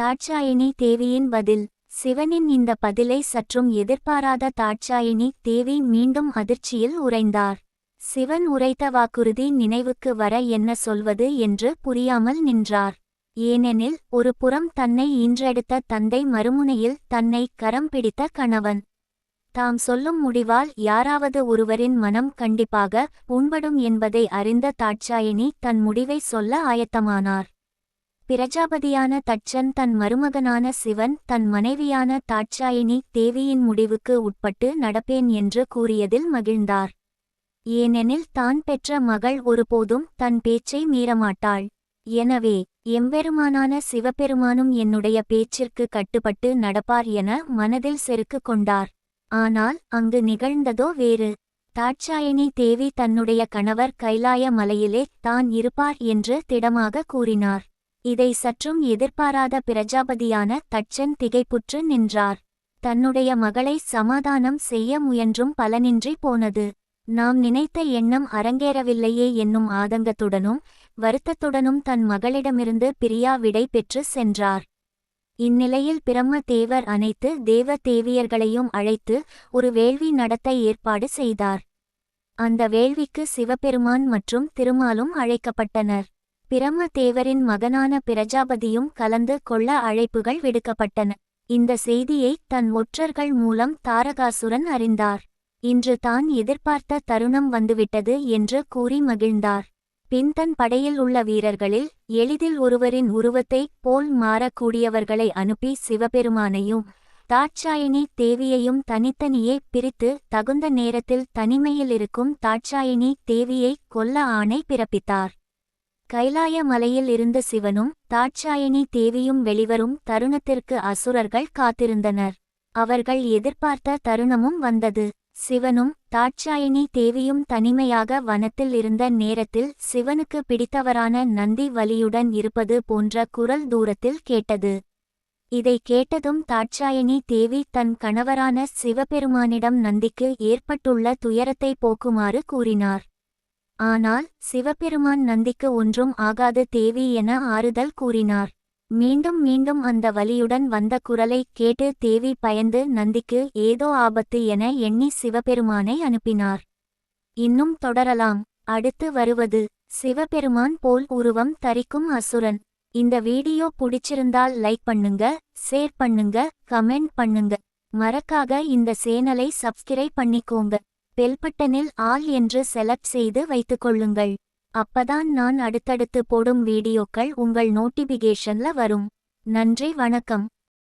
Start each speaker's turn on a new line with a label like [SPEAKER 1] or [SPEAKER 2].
[SPEAKER 1] தாட்சாயினி தேவியின் பதில். சிவனின் இந்த பதிலை சற்றும் எதிர்பாராத தாட்சாயினி தேவி மீண்டும் அதிர்ச்சியில் உறைந்தார். சிவன் உரைத்த வாக்குறுதி நினைவுக்கு வர என்ன சொல்வது என்று புரியாமல் நின்றார். ஏனெனில் ஒரு புறம் தன்னை ஈன்றெடுத்த தந்தை மறுமுனையில் தன்னை கரம் பிடித்த கணவன். தாம் சொல்லும் முடிவால் யாராவது ஒருவரின் மனம் கண்டிப்பாக புண்படும் என்பதை அறிந்த தாட்சாயினி தன் முடிவை சொல்ல ஆயத்தமானார். பிரஜாபதியான தட்சன் தன் மருமகனான சிவன் தன் மனைவியான தாட்சாயினி தேவியின் முடிவுக்கு உட்பட்டு நடப்பேன் என்று கூறியதில் மகிழ்ந்தார். ஏனெனில் தான் பெற்ற மகள் ஒருபோதும் தன் பேச்சை மீறமாட்டாள். எனவே எம்பெருமானான சிவபெருமானும் என்னுடைய பேச்சிற்கு கட்டுப்பட்டு நடப்பார் என மனதில் செருக்கு கொண்டார். ஆனால் அங்கு நிகழ்ந்ததோ வேறு. தாட்சாயினி தேவி தன்னுடைய கணவர் கைலாய மலையிலே தான் இருப்பார் என்று திடமாக கூறினார். இதை சற்றும் எதிர்பாராத பிரஜாபதியான தச்சன் திகைப்புற்று நின்றார். தன்னுடைய மகளை சமாதானம் செய்ய முயன்றும் பலனின்றி போனது. நாம் நினைத்த எண்ணம் அரங்கேறவில்லையே என்னும் ஆதங்கத்துடனும் வருத்தத்துடனும் தன் மகளிடமிருந்து பிரியா விடை பெற்று சென்றார். இந்நிலையில் பிரம்ம தேவர் அனைத்து தேவ தேவியர்களையும் அழைத்து ஒரு வேள்வி நடத்த ஏற்பாடு செய்தார். அந்த வேள்விக்கு சிவபெருமான் மற்றும் திருமாலும் அழைக்கப்பட்டனர். பிரம்ம தேவரின் மகனான பிரஜாபதியும் கலந்து கொள்ள அழைப்புகள் விடுக்கப்பட்டன. இந்த செய்தியை தன் ஒற்றர்கள் மூலம் தாரகாசுரன் அறிந்தார். இன்று தான் எதிர்பார்த்த தருணம் வந்துவிட்டது என்று கூறி மகிழ்ந்தார். பின் தன் படையில் உள்ள வீரர்களில் எளிதில் ஒருவரின் உருவத்தைப் போல் மாறக்கூடியவர்களை அனுப்பி சிவபெருமானையும் தாட்சாயினி தேவியையும் தனித்தனியே பிரித்து தகுந்த நேரத்தில் தனிமையில் இருக்கும் தாட்சாயினி தேவியை கொல்ல ஆணை பிறப்பித்தார். கைலாய மலையில் இருந்த சிவனும் தாட்சாயணி தேவியும் வெளிவரும் தருணத்திற்கு அசுரர்கள் காத்திருந்தனர். அவர்கள் எதிர்பார்த்த தருணமும் வந்தது. சிவனும் தாட்சாயணி தேவியும் தனிமையாக வனத்தில் இருந்த நேரத்தில் சிவனுக்கு பிடித்தவரான நந்தி வலியுடன் இருப்பது போன்ற குரல் தூரத்தில் கேட்டது. இதை கேட்டதும் தாட்சாயணி தேவி தன் கணவரான சிவபெருமானிடம் நந்திக்கு ஏற்பட்டுள்ள துயரத்தை போக்குமாறு கூறினார். ஆனால் சிவபெருமான் நந்திக்கு ஒன்றும் ஆகாது தேவி என ஆறுதல் கூறினார். மீண்டும் மீண்டும் அந்த வலியுடன் வந்த குரலை கேட்டு தேவி பயந்து நந்திக்கு ஏதோ ஆபத்து என எண்ணி சிவபெருமானை அனுப்பினார். இன்னும் தொடரலாம். அடுத்து வருவது சிவபெருமான் போல் உருவம் தரிக்கும் அசுரன். இந்த வீடியோ பிடிச்சிருந்தால் லைக் பண்ணுங்க ஷேர் பண்ணுங்க கமெண்ட் பண்ணுங்க. மறக்காக இந்த சேனலை சப்ஸ்கிரைப் பண்ணிக்கோங்க. பெல்பட்டனில் ஆல் என்று செலக்ட் செய்து வைத்துக்கொள்ளுங்கள். அப்பதான் நான் அடுத்தடுத்து போடும் வீடியோக்கள் உங்கள் நோட்டிபிகேஷன்ல வரும். நன்றி வணக்கம்.